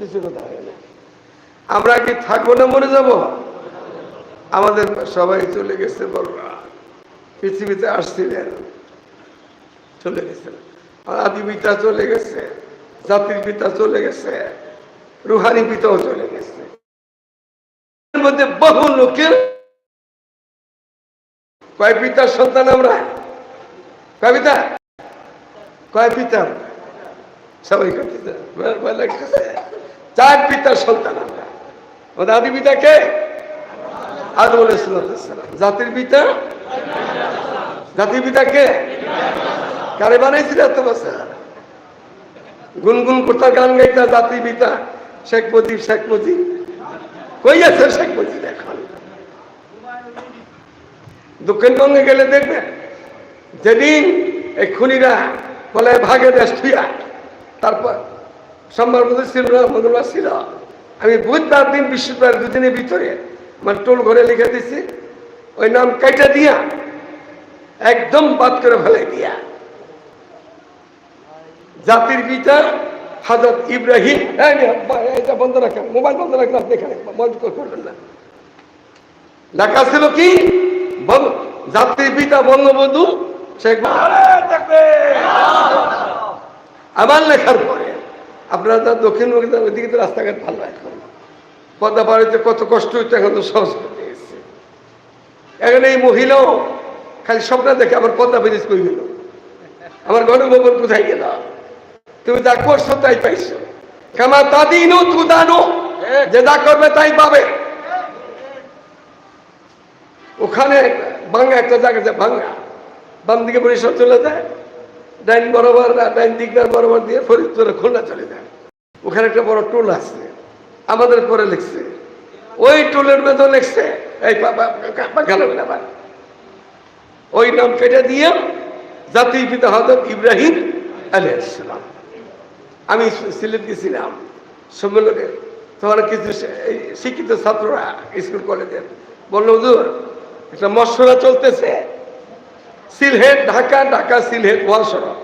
কিছু কথা হয় না আমরা কি থাকব না মরে যাব? আমাদের সবাই চলে গেছে বড়রা। পৃথিবীতে আসছিলেন, চলে গেছেন। আদি পিতা চলে গেছে, জাতির পিতা চলে গেছে, রুহানি পিতাও চলে গেছে। মধ্যে বহু লোকের কয় পিতার সন্তান আমরা? কয় পিতা? কয় পিতা সবাই পিতা ভয়- লাগতেছে। চার পিতার সন্তান আমরা। আমাদের আদি পিতা কে? আদম জাতির পিতা? জাতির পিতা কে? কারে বানাইছিল এত গুনগুন করতা, গান গাইতা জাতির পিতা, শেখ মুজিব শেখ মুজিব। কই আছে শেখ মুজিব এখন? দক্ষিণবঙ্গে গেলে দেখবেন যেদিন এই খুনিরা বলে, ভাগে দেশ থুইয়া। তারপর সোমবার মধ্যে ছিল মঙ্গলবার ছিল আমি বুধবার দিন, বৃহস্পতিবার দুদিনের ভিতরে আমার টোল ঘরে লিখে দিছি, ওই নাম কাইটা দিয়া, একদম বাদ করে ফেলে দিয়া। জাতির পিতা হাজরত ইব্রাহিম বন্ধ রাখেন, মোবাইল বন্ধ রাখেন, আপনি এখানে বন্ধ করবেন না। লেখা ছিল কি? জাতির পিতা বঙ্গবন্ধু শেখ আমার লেখার পরে। আপনারা তো দক্ষিণবঙ্গে যান, ওইদিকে তো রাস্তাঘাট ভালো এখন। পদ্মা পাড়িতে কত কষ্ট হইতো এখন তো সহজ গেছে। এখন এই মহিলাও খালি স্বপ্ন দেখে আমার পদ্মা ব্রিজ কই গেল? আমার গণভবন কোথায় গেল? তুমি যা করছ তাই পাইছো। কামা তাদিনও তুদানো যে যা করবে তাই পাবে। ওখানে ভাঙ্গা একটা জায়গা ভাঙ্গা বাম দিকে বরিশাল চলে যায়। ডাইন বরাবর, ডাইন দিকদার বরাবর দিয়ে ফরিদপুরে খুলনা চলে যায়। ওখানে একটা বড় টোল আছে, আমাদের পরে লিখছে। ওই টোলের মধ্যে লিখছে, এই ওই নাম কেটে দিয়ে জাতির পিতা হজরত ইব্রাহিম আলাইসালাম আমি সিলেট গেছিলাম সম্মেলনে, তখন কিছু শিক্ষিত ছাত্ররা স্কুল কলেজের বলল, হুজুর, একটা মশলা চলতেছে সিলহেট, ঢাকা ঢাকা, সিলহেট মহাসড়ক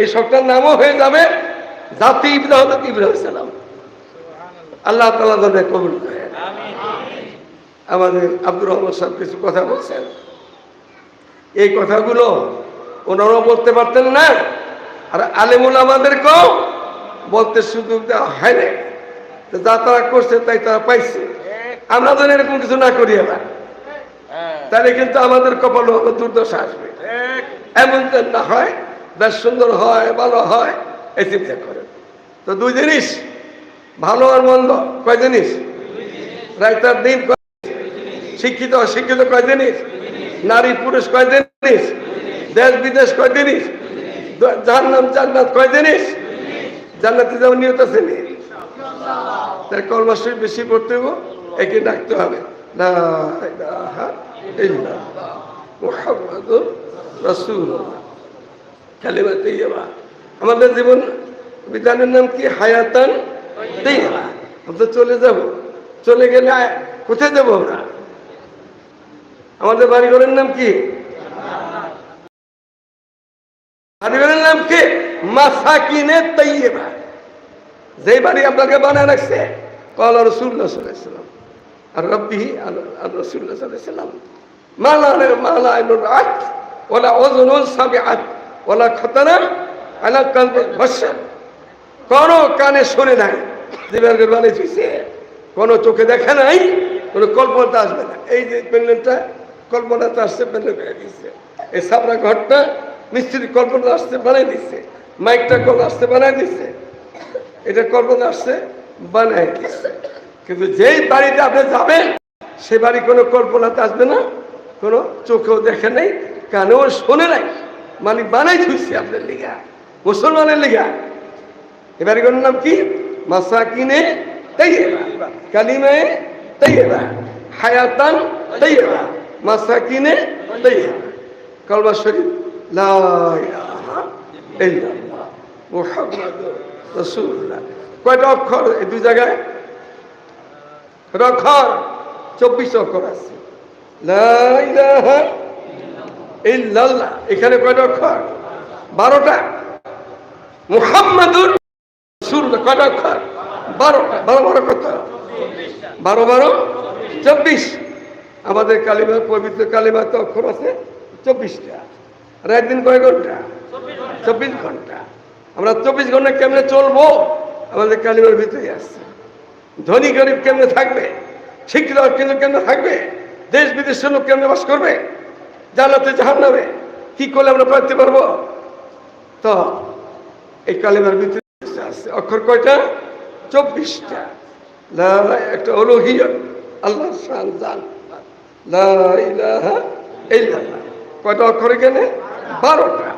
এই সবটার নামও হয়ে যাবে জাতি ইবরা হজরত ইব্রাহিম সালাম। আল্লাহ তালা তাদের কবুল করেন। আমাদের আব্দুর রহমান সাহেব কিছু কথা বলছেন। এই কথাগুলো ওনারাও বলতে পারতেন না, আর আলেমুল আমাদেরকেও বলতে সুযোগ দেওয়া হয় না যা তারা করছে, তাই তারা পাইছে। আমরা যেন এরকম কিছু না করি এবার। তাহলে কিন্তু আমাদের কপাল দুর্দশা আসবে। এমন যেন না হয় বেশ সুন্দর হয় ভালো হয় এই চিন্তা করেন। তো দুই জিনিস ভালো আর মন্দ কয় জিনিস? রায়তার দিন কয় শিক্ষিত অশিক্ষিত কয় জিনিস? নারী পুরুষ কয় জিনিস? দেশ বিদেশ কয় জিনিস? জান্নাত জান্নাত কয় জিনিস? জান্নাতে যেমন নিয়ত আছে নি তার কর্মশ্রী বেশি করতে হবে একে ডাকতে হবে। আমাদের জীবন বিধানের নাম কি হায়াতান আমরা চলে যাব চলে গেলে কোথায় যাব আমরা আমাদের কি বাড়িঘরের নাম কি যেই বাড়ি আপনাকে বানায় রাখছে কল রসুল্লাহ সাল্লাম আর রব্বিহি আর মালা মালা ওলা ওজনুল সাবি ওলা খতনা আলা কালবে ভস্যান কোনো কানে শুনে নাই বানিয়েছে কোনো চোখে দেখে নাই, কোনো কল্পনাতে আসবে না। এই যে প্যান্ডেলটা কল্পনাতে আসছে প্যান্ডেল করে দিচ্ছে এই সাবরা ঘরটা মিস্ত্রি কল্পনা আসছে, বানাই দিচ্ছে মাইকটা কল আসতে বানাই দিচ্ছে এটা কল্পনা আসছে, বানাই দিচ্ছে কিন্তু যেই বাড়িতে আপনি যাবেন, সে বাড়ি কোনো কল্পনাতে আসবে না, কোনো চোখেও দেখে নাই, কানেও শোনে নাই। মানে বানাই থুইছে আপনার লিগা, মুসলমানের লিগা। এবার এগুলোর নাম কি? মাসাকিনে তাইয়েবা কালিমে তাইয়েবা হায়াতান মাসা কিনে তাইয়েবা কলমা শরীফ কয়টা অক্ষর এই দুই জায়গায়? অক্ষর চব্বিশ অক্ষর আছে। এখানে কয়টা অক্ষর? বারোটা। মুহাম্মাদুর রাসূল কয়টা অক্ষর? বারোটা বারো বারো কত? বারো বারো। চব্বিশ। আমাদের কালিমা, পবিত্র কালিমা তো অক্ষর আছে চব্বিশটা। রাত দিন কয় ঘণ্টা? চব্বিশ ঘণ্টা। আমরা চব্বিশ ঘণ্টা কেমনে চলবো? আমাদের কালিমার ভিতরে আসছে ধনী গরিব কেমনে থাকবে? শিক্ষিত কিন্তু কেমনে থাকবে? দেশ বিদেশের লোক কেমনে বাস করবে? জানাতে জাহান নামে কি করলে আমরা পাইতে পারব? তো এই কালিমার ভিতরে আছে অক্ষর কয়টা? চব্বিশটা। একটা অলহিয়া আল্লাহ শান জান কয়টা অক্ষর এখানে? বারোটা।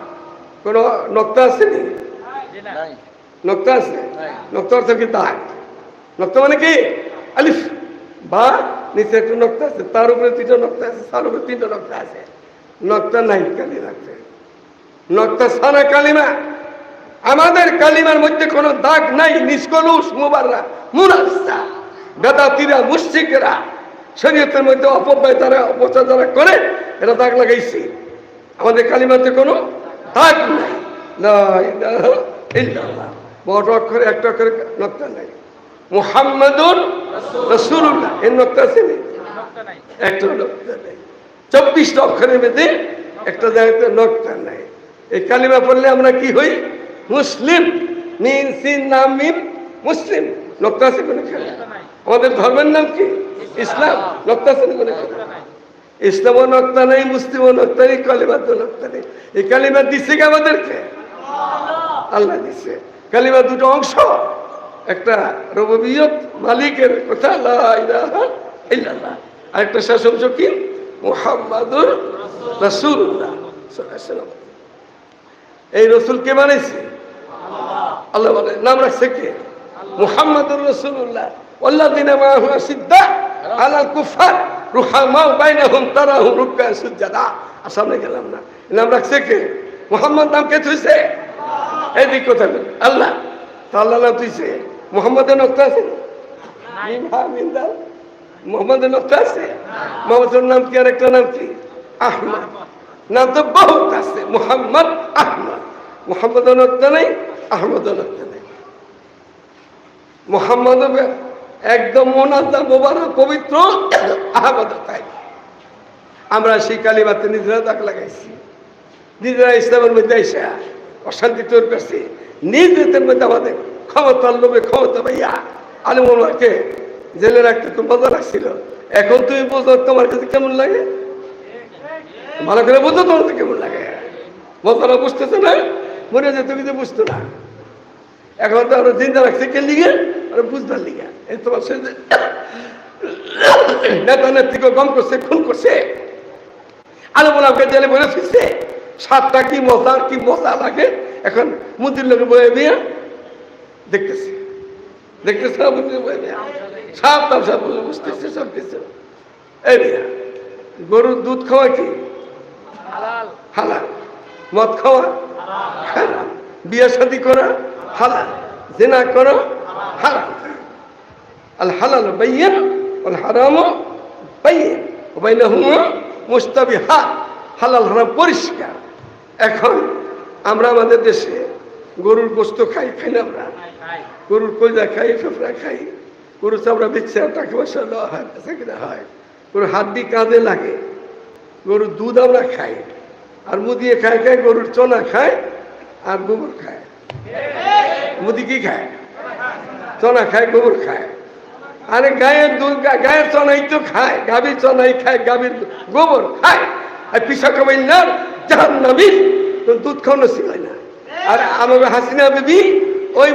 কোনো নক্তা আছে নি? নক্তা আছে? নক্তা অর্থ কি দাগ? নক্তা মানে কি? আলিফ। বা, নিচে একটা নক্তা আছে, তার উপরে তিনটা নক্তা আছে তার উপরে তিনটা নক্তা আছে। নক্তা নাই কালি রাখতে নক্তা সারা কালিমা। আমাদের কালিমার মধ্যে কোনো দাগ নাই, নিষ্কলুষ, মুবাররা মুনাস্তা বেদাতিরা, মুশরিকরা। শরীয়তের মধ্যে অপব্যয় তারা অপচার যারা করে এটা দাগ লাগাইছে। আমাদের কালিমাতে কোনো দাগ নাই। বড় অক্ষরে একটা অক্ষরে নক্তা নাই। মুহাম্মাদুর রাসূলুল্লাহ। এর নক্তা আছে একটা নক্তা নেই। চব্বিশটা অক্ষরের মধ্যে একটা জায়গাতে নক্তা নাই। এই কালিমা পড়লে আমরা কি হই? মুসলিম। মিন সিন নাম মিম মুসলিম। নক্তা আছে কোনো খেলা আমাদের ধর্মের নাম কি? ইসলাম। নক্তা আছে কোনো ইসলামও নক্তা নেই মুসলিমও নক্তা নেই কালিমা তো নক্তা নেই। এই কালিমা দিচ্ছে কি আমাদেরকে? আল্লাহ। দিচ্ছে কালিমা দুটো অংশ। একটা রবীয় মালিকের কথা আরেকটা শাসক চকি মোহাম্মদুর রসুল এই রসুল কে মানেছে আল্লাহ। বলে, নাম রাখছে কে? মোহাম্মদুর রসুল্লাহ আল্লাহ দিন রুকা গেলাম না। নাম মোহাম্মদ নাম কে কথা আল্লাহ। মোহাম্মদের নক্তা আছে? মোহাম্মদের আছে? মোহাম্মদের নাম কি? আর একটা নাম কি? আহমদ। নাম তো বহুত আছে। মোহাম্মদ আহমদ। মোহাম্মদ নেই আহমদ নেই। মোহাম্মদ একদম মোনাজা মোবারক পবিত্র আহমদ তাই আমরা সেই কালিমাতে নিজেরা দাগ লাগাইছি। নিজেরা ইসলামের মধ্যে এসে অশান্তি তৈরি করছি। নিজেদের মধ্যে আমাদের ক্ষমতার লোভে ক্ষমতা ভাইয়া আলিমকে জেলে রাখতে খুব মজা লাগছিল। এখন তুমি বোঝো তোমার কাছে কেমন লাগে? ভালো করে বুঝো তোমার কাছে কেমন লাগে? মজাটা বুঝতেছে না? মনে যে তুমি তো বুঝতো না। এখন তো আমরা চিন্তা রাখছি কে লিগে? আর বুঝবার লিগে। এই তোমার সে নেতা নেত্রীকে গম করছে, খুন করছে। আলু মোলামকে জেলে বলে ফিরছে সাতটা কি মজা কি মজা লাগে? এখন মুদির লোকে বয়ে দিয়ে দেখতেছে। দেখতেছে না? সব বুঝতেছে সব কিছু এই গরুর দুধ খাওয়া কি? হালাল। মদ খাওয়া? হারাম বিয়ে শাদি করা? হালাল। জেনা করা? হারাম আল হালাল বাইয়ন ওয়াল হারাম বাইয়ন ওবাইনাহুমা মুস্তাবিহাত হালাল হারাম পরিষ্কার। এখন আমরা আমাদের দেশে গরুর গোস্ত খাই খাই না আমরা? গরুর কয়লা খাই, ফেফড়া খাই গরু চামড়া বেচছে টাকা পয়সা দেওয়া হয় বেচা কিনা হয়। গরুর হাত দিয়ে কাঁধে লাগে। গরুর দুধ আমরা খাই, আর মুদিয়ে খায় খায়, গরুর চনা খায়, আর গোবর খায়। মুদি কি খায়? চনা খায়, গোবর খায়। আরে গায়ের দুধ গায়ের চনাই তো খায়, গাভীর চনাই খায়, গাভীর গোবর খায়। আর পিসা কামাই না জাহান নামি দুধ খাওয়ানো ছিল না। আর আমার হাসিনা বিবি ওই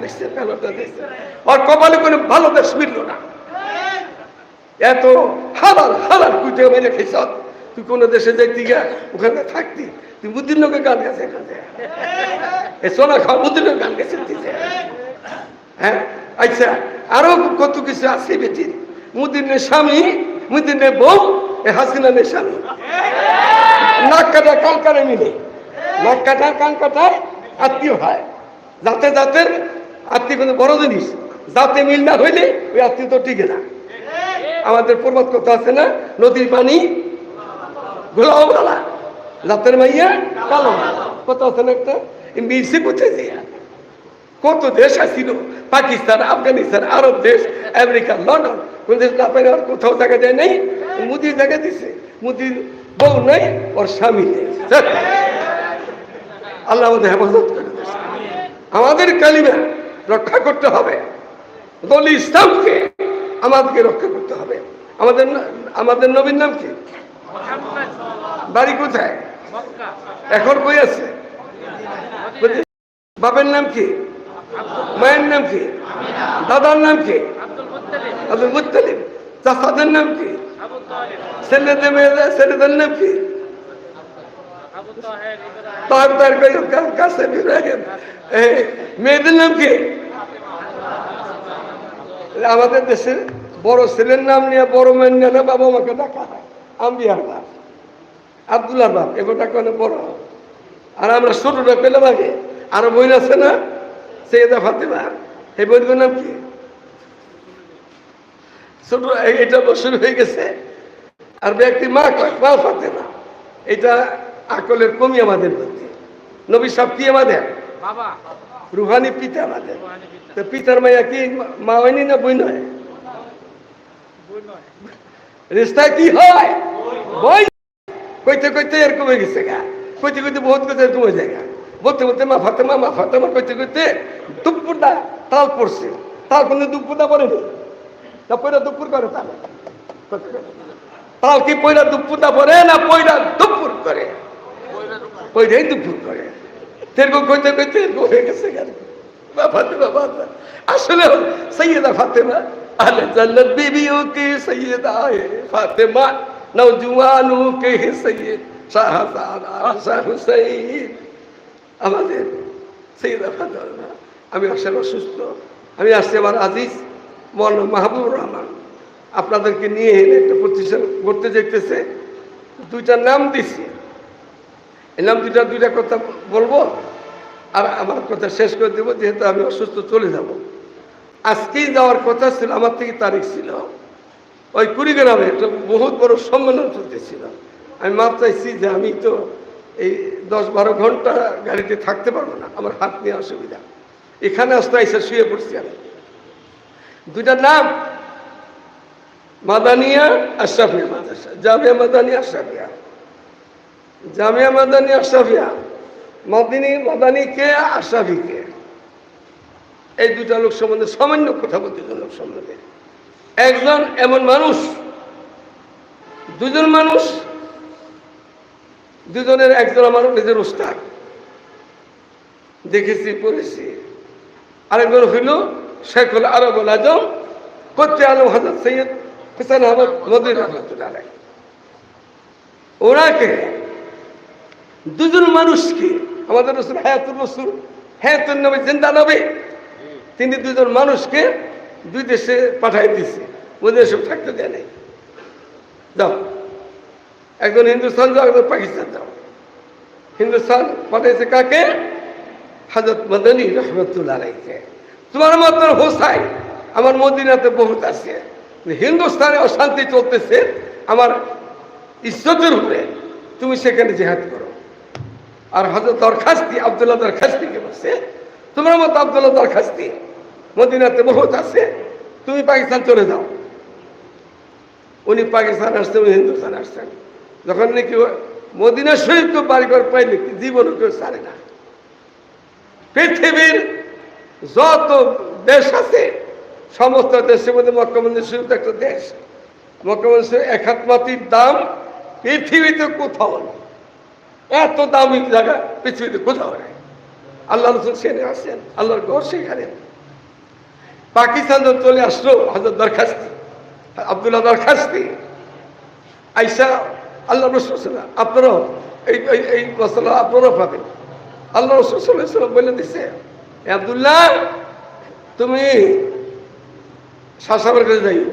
দেখছেন ব্যাপারটা দেখছেন? ওর কপালে কোনো ভালো দেশ মিলল না। এত হালাল হালাল কুটে মেরে খেয়েছ। তুই কোনো দেশে যাইতি গা ওখানে থাকতি। তুই বুদ্ধির লোকের গান গেছে সোনা খাওয়া বুদ্ধির লোক গান গেছে হ্যাঁ? আচ্ছা আরও কত কিছু আছে বেটির মুদিনের স্বামী, মুদিনের বউ, এ হাসিনানের স্বামী। নাক কাটা কান মিলে। নাক কাটা কান কাটায় আত্মীয় হয়। যাতে জাতের আত্মীয় কিন্তু বড় জিনিস। যাতে মিল না হইলে ওই আত্মীয় তো টিকে না। আমাদের প্রবাদ কথা আছে না, নদীর পানি গোলাও ভালা জাতের মাইয়া কালো। কথা আছে না একটা? মিলছে দিয়া কত দেশ আসছিল পাকিস্তান, আফগানিস্তান, আরব দেশ, আমেরিকা, লন্ডন। কোন দেশ না পাইলে আর কোথাও জায়গা যায় নাই। মুদির দিছে। বউ নাই, ওর স্বামী নেই। আল্লাহ আমাদের হেফাজত করে। আমাদের কালিমা রক্ষা করতে হবে। দল ইসলামকে আমাদেরকে রক্ষা করতে হবে। আমাদের আমাদের নবীর নাম কি? বাড়ি কোথায়? এখন কই আছে? বাপের নাম কি? মায়ের নাম কি? দাদার নাম কি? Abdul Muttalib. চাষাদের নাম কি? ছেলেদের মেয়েদের ছেলেদের নাম কি? কই- কা- আমাদের দেশে বড় ছেলের নাম নিয়ে বড় মেয়ের নিয়ে বাবা মাকে ডাকা বাপ, আবদুল্লার বাপ ডাকা অনেক বড় আর আমরা ছোটটা বই আছে না? সৈয়দা ফাতেমা এই নাম কি? ছোট এটা শুরু হয়ে গেছে, আর ব্যক্তি মা কয়, মা ফাতেমা। এটা আকলের কমি আমাদের মধ্যে। নবী সব কি আমাদের? বাবা। রুহানি পিতা আমাদের। তো পিতার মাইয়া কি মা হয়নি না বই নয়। রিস্তা কি হয়? বই কইতে কইতে এরকম হয়ে গেছে গা। কইতে কইতে বহুত কথা এরকম হয়ে যায় গা। বলতে বলতে মা ফাতেমা মা ফাতেমা কইতে কইতে দুপুরটা তাল পড়ছে। তাল কোনো দুপুরটা পড়েনি না। পয়লা দুপুর করে তাল। তাল কি পয়লা দুপুরটা পড়ে না পয়লা দুপুর করে? ওইটাই দুঃখ করে। কইতে হয়ে গেছে আসলে সৈয়দা ফাতেমা, আলে বিবিও কে সৈয়দা হে ফাতেমা কে হে সৈয়দ আশা হুসাইন। আমাদের সৈয়দা ফাতেমা, আমি আসলে অসুস্থ। আমি আসছি আমার আজিজ মন মাহবুব রহমান। আপনাদেরকে নিয়ে একটা প্রতিষ্ঠান করতে যেতেছে দুইটা নাম দিছি। এই নাম দুইটা দুইটা কথা বলব। আর আমার কথা শেষ করে দেবো, যেহেতু আমি অসুস্থ, চলে যাব। আজকেই যাওয়ার কথা ছিল, আমার থেকে তারিখ ছিল। ওই কুড়িগ্রামে একটা বহুত বড় সম্মেলন চলতেছিল। আমি মাপ চাইছি যে আমি তো এই দশ বারো ঘণ্টা গাড়িতে থাকতে পারব না, আমার হাত নিয়ে অসুবিধা। এখানে আসতে এসে শুয়ে পড়ছি আমি। দুইটা নাম, মাদানিয়া আশরাফিয়া মাদ্রাসা। জামিয়া মাদানিয়া আশরাফিয়া জামিয়া মাদানি আশরাফিয়া, মদিনী মাদানি কে, আশরাফি কে? এই দুটা লোক সম্বন্ধে সামান্য কথা বলতে লোক সম্বন্ধে। একজন এমন মানুষ, দুজন মানুষ, দুজনের একজন আমার নিজের উস্তাদ। দেখেছি, পড়েছি। আরেকজন হইল শেখুল আরবুল আজম করতে আলম হাজার সৈয়দ হোসেন আহমদ মদির রহমতুল্লাহ দুজন মানুষকে, আমাদের রসুল হায়াতুল রসুল হায়াতুল নবী, জিন্দা নবী, তিনি দুজন মানুষকে দুই দেশে পাঠাই দিয়েছে ওদের দেশে থাকতে দেয় নাই। যাও। একজন হিন্দুস্তান যাও, একজন পাকিস্তান যাও। হিন্দুস্তান পাঠাইছে কাকে? হাজরত মদনী রহমতুল্লাহ আলাইকে তোমার মতন হোসাই আমার মদিনাতে বহুত আছে। হিন্দুস্তানে অশান্তি চলতেছে। আমার ইজ্জতের উপরে তুমি সেখানে জেহাদ করো। আর হজরত দরখাস্তি আবদুল্লাহ দরখাস্তিকে বলছে? তোমার মতো আবদুল্লাহ দরখাস্তি মদিনাতে বহুত আছে, তুমি পাকিস্তান চলে যাও। উনি পাকিস্তান আসছেন উনি হিন্দুস্তান আসছেন যখন নাকি মদিনা শরীফ তো বাড়ি ঘর পাইলে জীবনও কেউ সারে না। পৃথিবীর যত দেশ আছে, সমস্ত দেশের মধ্যে মক্কাবন্দি শরীফ একটা দেশ। মক্কাবন্দি শরীফ এক হাত মাটির দাম পৃথিবীতে কোথাও নেই। এত দামি জায়গা পৃথিবীতে কোথাও নেই। আল্লাহ রসুল সেনে আসেন আল্লাহর ঘর সেখানে। পাকিস্তান যখন চলে আসলো হজরত দরখাস্তি, আবদুল্লাহ দরখাস্তি। আইসা আল্লাহ রসুল আপনারাও এই, এই- মশলা আপনারাও পাবেন। আল্লাহ রসুল বলে দিছে, "এ আবদুল্লাহ, তুমি শাসাবের কাছে যাই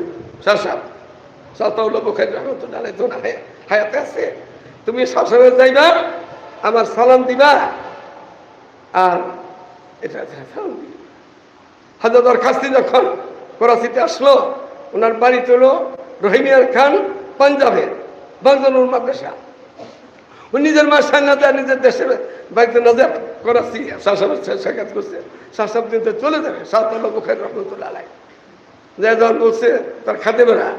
শাসাব সাতাউল্লাহ বুখারি রহমতুল্লাহ হায়াতে আছে তুমি শাসাবের যাইবা, আমার সালাম দিবা, আর এটা সালাম হাজার দরখাস্তি যখন করাচিতে আসলো, ওনার বাড়ি হলো রহিমিয়ার খান পাঞ্জাবের বাংলানুর মাদ্রাসা। ও নিজের না যায়, নিজের দেশে বাড়িতে না যায় করাচ্ছি শাসন সাক্ষাৎ করছে। শাসক দিন তো চলে যাবে সাতান্ন বুখারি রহমতুল্লাহ আলাই যখন বলছে, তার বেড়া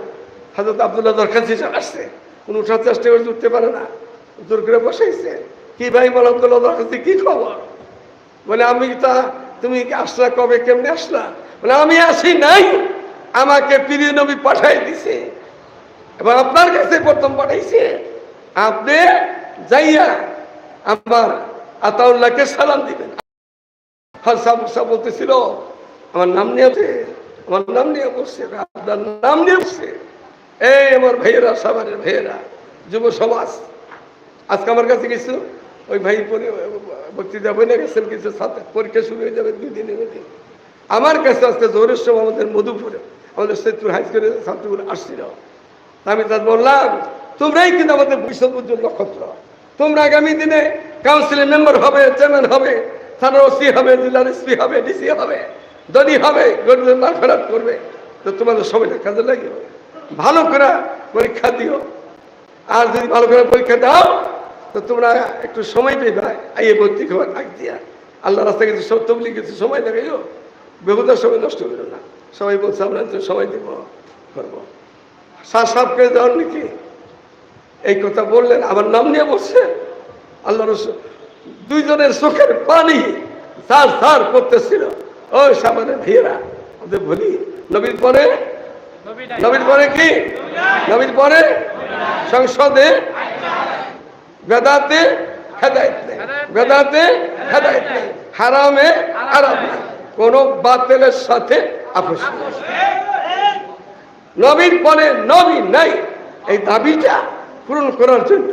হাজরত আবদুল্লাহ দরখাস্ত আসছে। উনি উঠার চেষ্টা করে উঠতে পারে না। জোর করে বসাইছে। কি ভাই বল আবদুল্লাহ দরখাস্ত কি খবর? বলে, আমি তা, তুমি আসলা কবে, কেমনে আসলা? বলে, আমি আসি নাই। আমাকে প্রিয় নবী পাঠাই দিছে। এবং আপনার কাছে প্রথম পাঠাইছে। আপনি যাইয়া আমার আতাউল্লাহকে সালাম দিবেন। হাসা মুসা বলতেছিল, আমার নাম নিয়ে আমার নাম নিয়ে বসছে, আপনার নাম নিয়ে বসছে। এই আমার ভাইয়েরা, সবারের ভাইয়েরা, যুব সমাজ, আজকে আমার কাছে কিছু ওই ভাই বক্তৃতা বলে গেছেন কিছু পরীক্ষা শুরু হয়ে যাবে দুই দিনের মধ্যে। আমার কাছে আজকে জোরের আমাদের মধুপুরে, আমাদের সেতুর হাই স্কুলের ছাত্রগুলো আসছিল। আমি তার বললাম, তোমরাই কিন্তু আমাদের ভবিষ্যৎ উজ্জ্বল নক্ষত্র। তোমরা আগামী দিনে কাউন্সিলের মেম্বার হবে চেয়ারম্যান হবে, থানার ওসি হবে, জেলার এসপি হবে ডিসি হবে দনি হবে গরিবের খারাপ করবে। তো তোমাদের সময়টা কাজে লাগিও ভালো করে পরীক্ষা দিও। আর যদি ভালো করে পরীক্ষা দাও, তো তোমরা একটু সময় পেবে আইয়ে ভর্তি খাবার আগ দিয়া। আল্লাহ রাস্তা কিছু সব তবলি কিছু সময় লাগাইও বেহুদার সময় নষ্ট করো না। সবাই বলছে, আমরা সময় দিব, করব। সার সাপকে দেওয়ার নাকি? এই কথা বললেন আমার নাম নিয়ে বসছে আল্লাহ দুইজনের চোখের পানি সার সার করতেছিল। ওই সামনে ভাইয়েরা ওদের বলি নবীর পরে নবীর পরে কি? নবীর পরে সংসদে বেদাতে হেদায়ত নেই। বেদাতে হেদায়ত নেই। হারামে হারাম কোনো বাতিলের সাথে আপোষ নবীর পরে নবী নাই। এই দাবিটা পূরণ করার জন্য,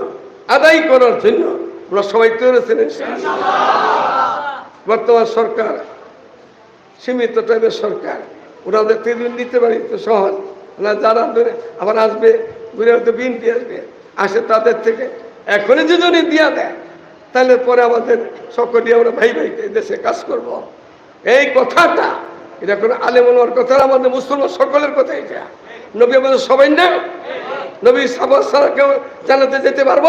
আদায় করার জন্য আমরা সবাই তৈরি ছিলেন বর্তমান সরকার, সীমিত টাইপের সরকার। ওরা ওদের ট্রিটমেন্ট নিতে পারি, তো সহজ। না যারা ধরে আবার আসবে, ঘুরে হয়তো বিনপি আসবে। আসে তাদের থেকে এখনই যদি দিয়া দেয়। তাহলে পরে আমাদের সকলে আমরা ভাই ভাই দেশে কাজ করব। এই কথাটা, এটা কোনো আলেমনোর কথা আমাদের মুসলমান সকলের কথা এটা। নবী আমাদের সবাই না? নবী সাবাস ছাড়া কেউ জানাতে যেতে পারব?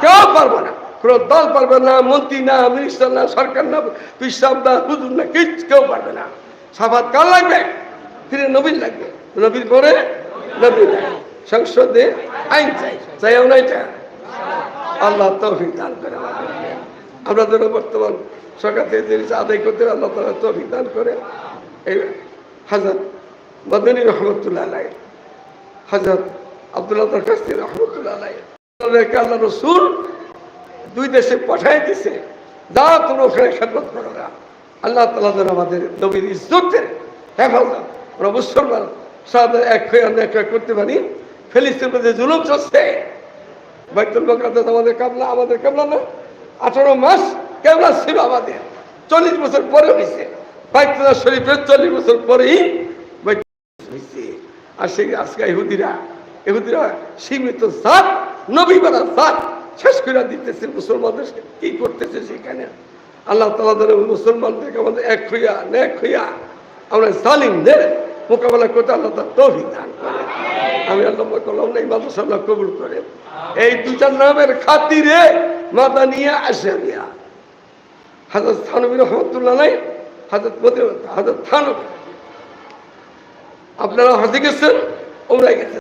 কেউ পারব না। কোনো দল পারবে না, মন্ত্রী না মিনিস্টার না, সরকার না পিসাব না হুজুর না কেউ পারবে না। সাবাত কার লাগবে? ফিরে নবীর লাগবে। নবীর পরে লাগবে। সংসদে আইন চাই। চাই আমরা এটা আল্লাহ তৌফিক দান করে আমরা যেন বর্তমান সরকার থেকে জিনিস আদায় করতে আল্লাহ তালা তৌফিক দান করে। এই হাজার মদনী রহমতুল্লাহ আলাই হাজার আব্দুল্লাহ কাস্তি রহমতুল্লাহ আলাই আল্লাহ রসুল দুই দেশে পাঠাই দিছে। যা তোমরা ওখানে খেদমত করো। না আল্লাহ তালা যেন আমাদের নবীর ইজ্জতের হেফাজত, আমরা মুসলমান সাথে এক হয়ে আমরা এক করতে পারি। ফিলিস্তিনের মধ্যে জুলুম চলছে। বাইতুল বকরাতে আমাদের কামলা আমাদের কামলা না, আঠারো মাস কেমলা ছিল আমাদের। চল্লিশ বছর পরে হয়েছে। বাইতুল্লাহ শরীফের চল্লিশ বছর পরেই বাইতুল হয়েছে। আর সেই আজকে ইহুদিরা ইহুদিরা সীমিত জাত, নবী বানা জাত শেষ করে দিতেছে মুসলমানদের কি করতেছে সেখানে? আল্লাহ তালা ধরে মুসলমানদেরকে আমাদের এক হইয়া এক হইয়া আমরা জালিমদের মোকাবেলা করতে আল্লাহ তার তৌফিক দান করে। আমি আল্লাহ করলাম এই মাদ্রাসা আল্লাহ কবুল করে। এই দুটার নামের খাতিরে মাদা নিয়ে আসে দিয়া হাজরত থানবী রহমতুল্লাহ নাই হাজরত মদিনা হাজরত থানবী। আপনারা হাতে গেছেন ওমরাই গেছেন।